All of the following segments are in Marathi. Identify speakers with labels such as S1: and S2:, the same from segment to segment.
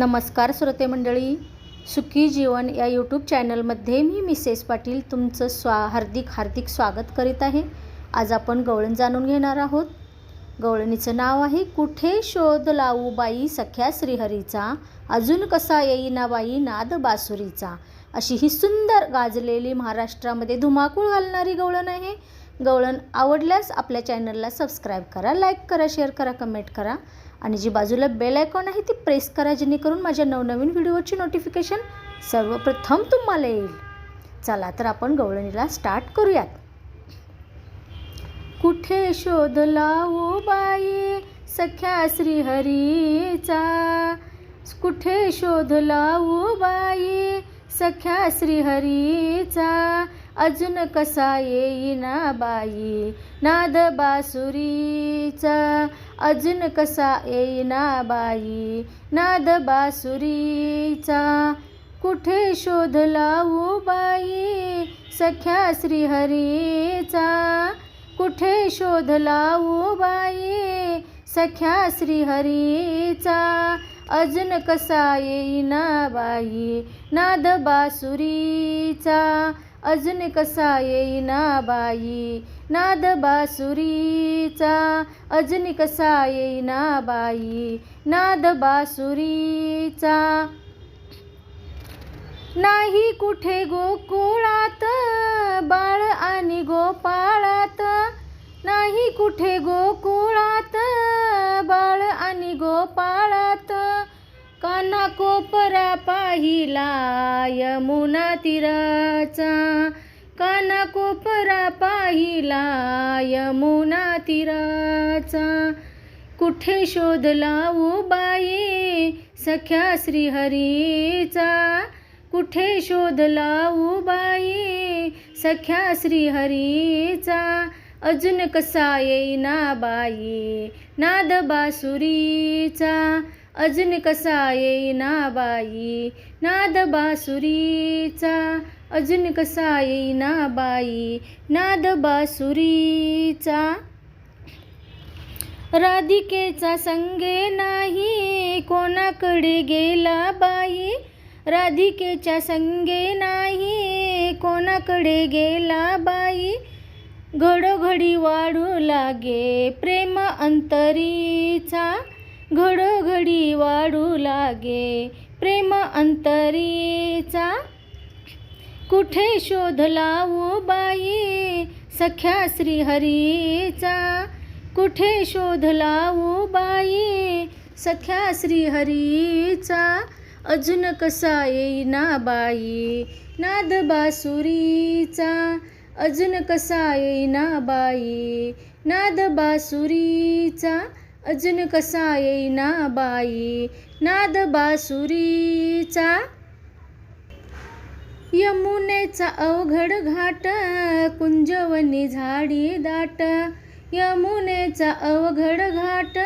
S1: नमस्कार श्रोते मंडळी. सुखी जीवन या यूट्यूब चॅनलमध्ये मी मिसेस पाटील तुमचं स्वा हार्दिक हार्दिक स्वागत करीत आहे. आज आपण गवळण जाणून घेणार आहोत. गवळणीचं नाव आहे कुठे शोध लावू बाई सख्या श्रीहरीचा? अजून कसा येईना बाई नाद बासुरीचा? अशी ही सुंदर गाजलेली महाराष्ट्रामध्ये धुमाकूळ घालणारी गवळण आहे. गवळण आवडल्यास आपल्या चॅनलला सबस्क्राईब करा लाईक करा शेअर करा कमेंट करा. आणि जी बाजूला बेल आयकॉन आहे ती प्रेस करा जेणेकरून माझ्या नवनवीन व्हिडिओची नोटिफिकेशन सर्वप्रथम तुम्हाला येईल. चला तर आपण गवळणीला स्टार्ट करूयात. कुठे शोध ओ बाई सख्या श्रीहरीचा? कुठे शोध ओ बाई सख्या श्रीहरीचा? अजून कसा येईना बाई? नाद बासुरीचा. अजून कसा येईना बाई? नाद बासुरीचा. कुठे शोध लावू बाई? सख्या श्रीहरीचा. कुठे शोध लावू बाई? सख्या श्रीहरीचा. अजून कसा येईना बाई? नाद बासुरीचा. अजून कसा येईना बाई? नाद बासुरीचा. अजून कसा येईना बाई? नाद बासुरीचा. नाही कुठे गोकुळात बाळ आणि गोपाळात. नाही कुठे गोकुळात बाळ आणि गोपाळात. कोपरा पाहिला यमुना तीराचा. काना कोपरा पाहिला यमुना तीराचा. कुठे शोध लावू बाई सख्या श्रीहरीचा? कुठे शोध लावू बाई सख्या श्रीहरीचा? अजून कसा येईना बाई नाद बासुरीचा? अजून कसा येईना बाई? नाद बासुरीचा. अजून कसा येईना बाई? नाद बासुरीचा. राधिकेचा संगे नाही कोणाकडे गेला बाई? राधिकेच्या संगे नाही कोणाकडे गेला बाई? घडोघडी वाढू लागे प्रेम अंतरीचा. घडोघडी वाढू लागे. प्रेम अंतरीचा कुठे शोध लावू बाई? सख्या श्रीहरीचा कुठे शोध लावू बाई? सख्या श्रीहरीचा अजून कसा येईना बाई? नाद बासुरीचा अजून कसा येईना बाई? नाद बासुरीचा अजून कसा येईना बाई? नाद बासुरीचा यमुनेचा अवघड घाट कुंजवनी झाडी दाट. यमुनेचा अवघड घाट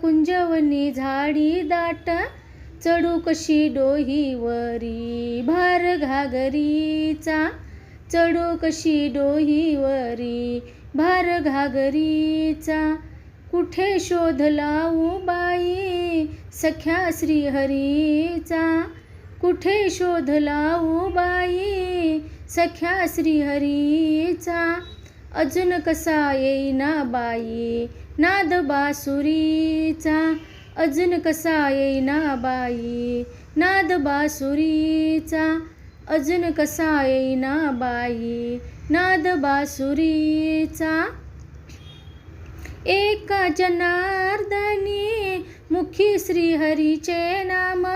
S1: कुंजवनी झाडी दाट. चढू कशी डोहीवरी भार घागरीचा. चढू कशी डोहीवरी भार घागरीचा. कुठे शोध उबाई सख्या श्रीहरीचा कुठे शोध उबाई सख्या श्रीहरीचा अजून कसा येईना बाई? नाद बासुरीचा अजून कसा येईना बाई? नाद बासुरीचा अजून कसा येईना बाई? नाद बासुरीचा एका जनार्दनी मुखी श्रीहरीचे नाम.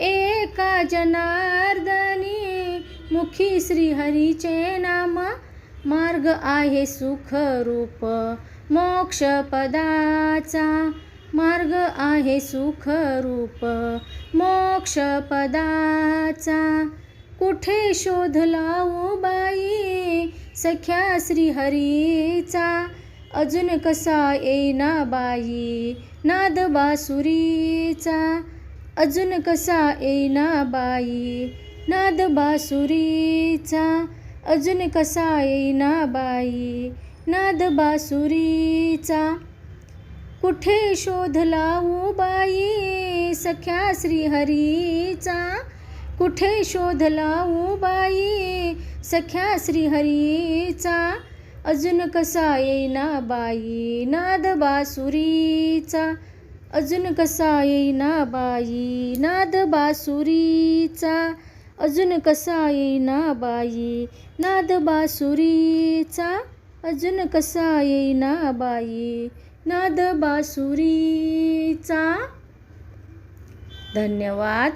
S1: एका जनार्दनी मुखी श्रीहरीचे नाम. मार्ग आहे सुखरूप मोक्षपदाचा मार्ग आहे सुखरूप मोक्षपदाचा कुठे शोधला बाई सख्या श्रीहरीचा अजून कसा येईना बाई? नाद बासुरीचा. अजून कसा येईना बाई? नाद बासुरीचा. अजून कसा येईना बाई? नाद बासुरीचा. कुठे शोध लावू बाई सख्या श्रीहरीचा? कुठे शोध लावू बाई सख्या श्रीहरीचा? अजून कसा येईना बाई? नाद बासुरीचा. अजून कसा येईना बाई? नाद बासुरीचा. अजून कसा येईना बाई? नाद बासुरीचा. अजून कसा येईना बाई? नाद बासुरीचा. धन्यवाद.